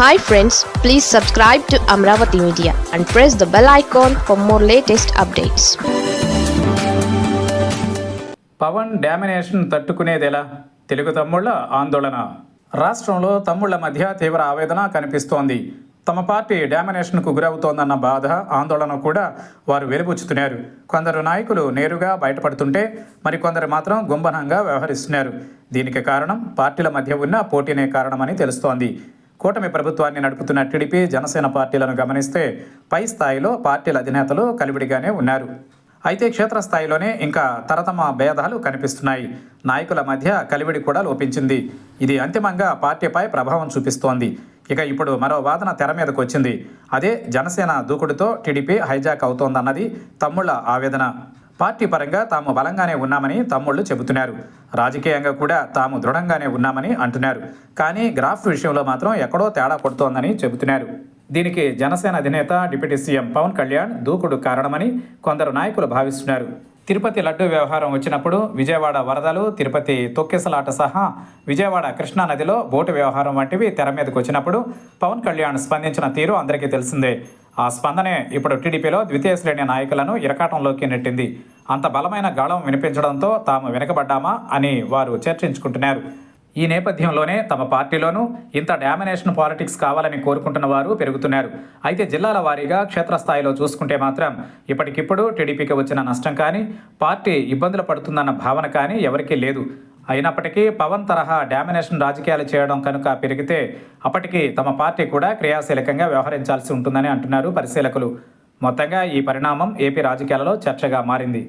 Hi friends please subscribe to Amaravati media and press the bell icon for more latest updates Pawan domination తట్టుకునేదెలా? Telugu తమ్ముళ్ళ ఆందోళన. రాష్ట్రంలో తమ్ముళ్ళ మధ్య తీవ్ర ఆవేదన కనిపిస్తోంది. తమ పార్టీ డామినేషన్కు గురవుతోందన్న బాధ ఆందోళన కూడా వారు వెలుబుచ్చుతున్నారు. కొందరు నాయకులు నేరుగా బయటపడుతుంటే మరికొందరు మాత్రం గుంభనంగా వ్యవహరిస్తున్నారు. దీనికి కారణం పార్టీల మధ్య ఉన్న పోటీనే కారణమని తెలుస్తోంది. కూటమి ప్రభుత్వాన్ని నడుపుతున్న టీడీపీ జనసేన పార్టీలను గమనిస్తే పై స్థాయిలో పార్టీల అధినేతలు కలివిడిగానే ఉన్నారు. అయితే క్షేత్రస్థాయిలోనే ఇంకా తరతమ భేదాలు కనిపిస్తున్నాయి. నాయకుల మధ్య కలివిడి కూడా లోపించింది. ఇది అంతిమంగా పార్టీపై ప్రభావం చూపిస్తోంది. ఇక ఇప్పుడు మరో వాదన తెర మీదకు వచ్చింది. అదే జనసేన దూకుడుతో టీడీపీ హైజాక్ అవుతోందన్నది తమ్ముళ్ళ ఆవేదన. పార్టీ పరంగా తాము బలంగానే ఉన్నామని తమ్ముళ్ళు చెబుతున్నారు. రాజకీయంగా కూడా తాము దృఢంగానే ఉన్నామని అంటున్నారు. కానీ గ్రాఫ్ విషయంలో మాత్రం ఎక్కడో తేడా కొడుతోందని చెబుతున్నారు. దీనికి జనసేన అధినేత డిప్యూటీ సీఎం పవన్ కళ్యాణ్ దూకుడు కారణమని కొందరు నాయకులు భావిస్తున్నారు. తిరుపతి లడ్డు వ్యవహారం వచ్చినప్పుడు విజయవాడ వరదలు తిరుపతి తొక్కిసలాట సహా విజయవాడ కృష్ణా నదిలో బోటు వ్యవహారం వంటివి తెర మీదకు వచ్చినప్పుడు పవన్ కళ్యాణ్ స్పందించిన తీరు అందరికీ తెలిసిందే. ఆ స్పందనే ఇప్పుడు టీడీపీలో ద్వితీయ శ్రేణి నాయకులను ఇరకాటంలోకి నెట్టింది. అంత బలమైన గాళం వినిపించడంతో తాము వెనుకబడ్డామా అని వారు చర్చించుకుంటున్నారు. ఈ నేపథ్యంలోనే తమ పార్టీలోనూ ఇంత డామినేషన్ పాలిటిక్స్ కావాలని కోరుకుంటున్న వారు పెరుగుతున్నారు. అయితే జిల్లాల వారీగా క్షేత్రస్థాయిలో చూసుకుంటే మాత్రం ఇప్పటికిప్పుడు టీడీపీకి వచ్చిన నష్టం కానీ పార్టీ ఇబ్బందులు పడుతుందన్న భావన కానీ ఎవరికీ లేదు. అయినప్పటికీ పవన్ తరహా డామినేషన్ రాజకీయాలు చేయడం కనుక పెరిగితే అప్పటికి తమ పార్టీ కూడా క్రియాశీలకంగా వ్యవహరించాల్సి ఉంటుందని అంటున్నారు పరిశీలకులు. మొత్తంగా ఈ పరిణామం ఏపీ రాజకీయాలలో చర్చగా మారింది.